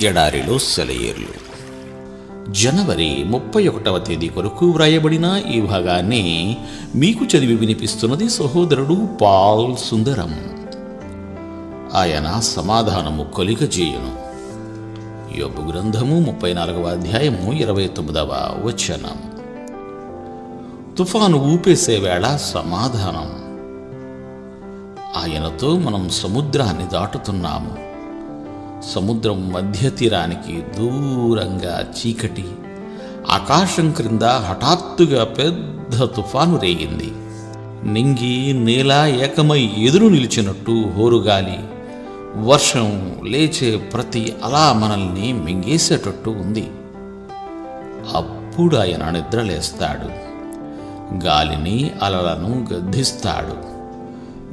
ఎడారిలో సెలయేర్లు. జనవరి ముప్పై ఒకటవ తేదీ కొరకు వ్రాయబడిన ఈ భాగాన్ని మీకు చదివి వినిపిస్తున్నది సహోదరుడు పాల్ సుందరం. ఆయన సమాధానము కొలిగజేయును యోబు గ్రంథము ముప్పై నాలుగవ అధ్యాయము ఇరవై తొమ్మిదవ వచనం. తుఫాను ఊపేసే వేళ సమాధానం. ఆయనతో మనం సముద్రాన్ని దాటుతున్నాము. సముద్రం మధ్య తీరానికి దూరంగా చీకటి ఆకాశం క్రింద హఠాత్తుగా పెద్ద తుఫాను రేగింది. నింగి నేల ఏకమై ఎదురు నిలిచినట్టు హోరుగాలి. వర్షం లేచే ప్రతి అలా మనల్ని మింగేసేటట్టు ఉంది. అప్పుడు ఆయన నిద్రలేస్తాడు. గాలిని అలలను గద్దిస్తాడు.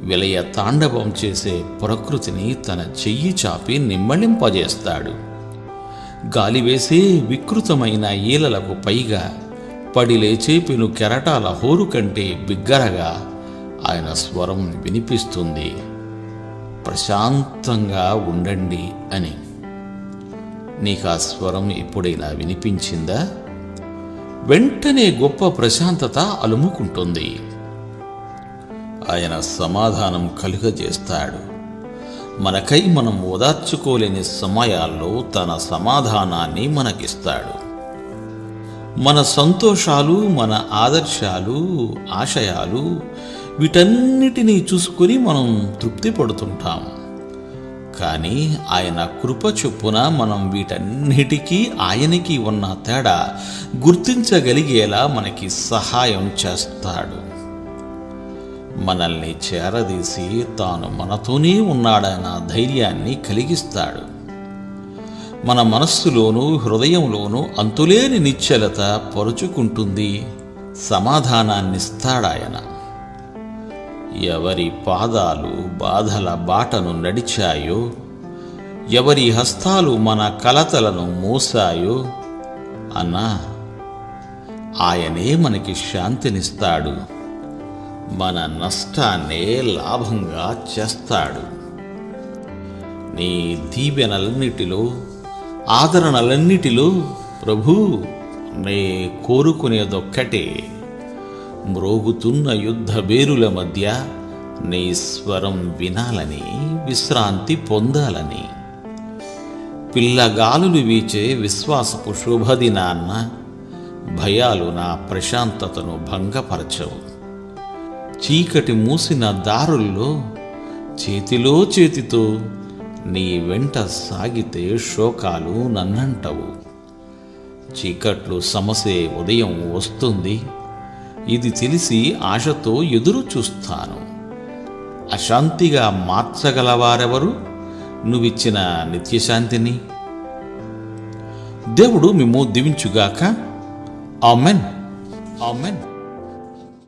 విలయ తాండవం చేసే ప్రకృతిని తన చెయ్యి చాపి నిమ్మళింపజేస్తాడు. గాలి వేసే వికృతమైన ఈలలకు పైగా పడి లేచే పెను కెరటాల హోరు కంటే బిగ్గరగా ఆయన స్వరం వినిపిస్తుంది. ప్రశాంతంగా ఉండండి అని. నీకు ఆ స్వరం ఎప్పుడైనా వినిపించిందా? వెంటనే గొప్ప ప్రశాంతత అలుముకుంటుంది. ఆయన సమాధానం కలుగజేస్తాడు. మనకై మనం ఓదార్చుకోలేని సమయాల్లో తన సమాధానాన్ని మనకిస్తాడు. మన సంతోషాలు మన ఆదర్శాలు ఆశయాలు వీటన్నిటినీ చూసుకొని మనం తృప్తి పడుతుంటాం. కానీ ఆయన కృప చొప్పున మనం వీటన్నిటికీ ఆయనకి ఉన్న తేడా గుర్తించగలిగేలా మనకి సహాయం చేస్తాడు. మనల్ని చేరదీసి తాను మనతోనే ఉన్నాడన్న ధైర్యాన్ని కలిగిస్తాడు. మన మనస్సులోనూ హృదయంలోనూ అంతులేని నిశ్చలత పరుచుకుంటుంది సమాధానాన్నిస్తాడాయన. ఎవరి పాదాలు బాధల బాటను నడిచాయో ఎవరి హస్తాలు మన కలతలను మోసాయో అన్నా ఆయనే మనకి శాంతినిస్తాడు. మన నష్టాన్నే లాభంగా చేస్తాడు. నీ దీవెనలన్నిటిలో ఆదరణలన్నిటిలో ప్రభు నే కోరుకునేదొక్కటే. మ్రోగుతున్న యుద్ధ బేరుల మధ్య నీ స్వరం వినాలని విశ్రాంతి పొందాలని. పిల్లగాలులు వీచే విశ్వాసపు శుభదినాన్న భయాలు నా ప్రశాంతతను భంగపరచవు. చీకటి మూసిన దారుల్లో చేతిలో చేతితో నీ వెంట సాగితే శోకాలు నన్నంటవు. చీకట్లు సమసే ఉదయం వస్తుంది. ఇది తెలిసి ఆశతో ఎదురు చూస్తాను. అశాంతిగా మార్చగలవారెవరు? నువ్విచ్చిన నిత్యశాంతిని. దేవుడు మేము దీవించుగాక. ఆమెన్. ఆమెన్.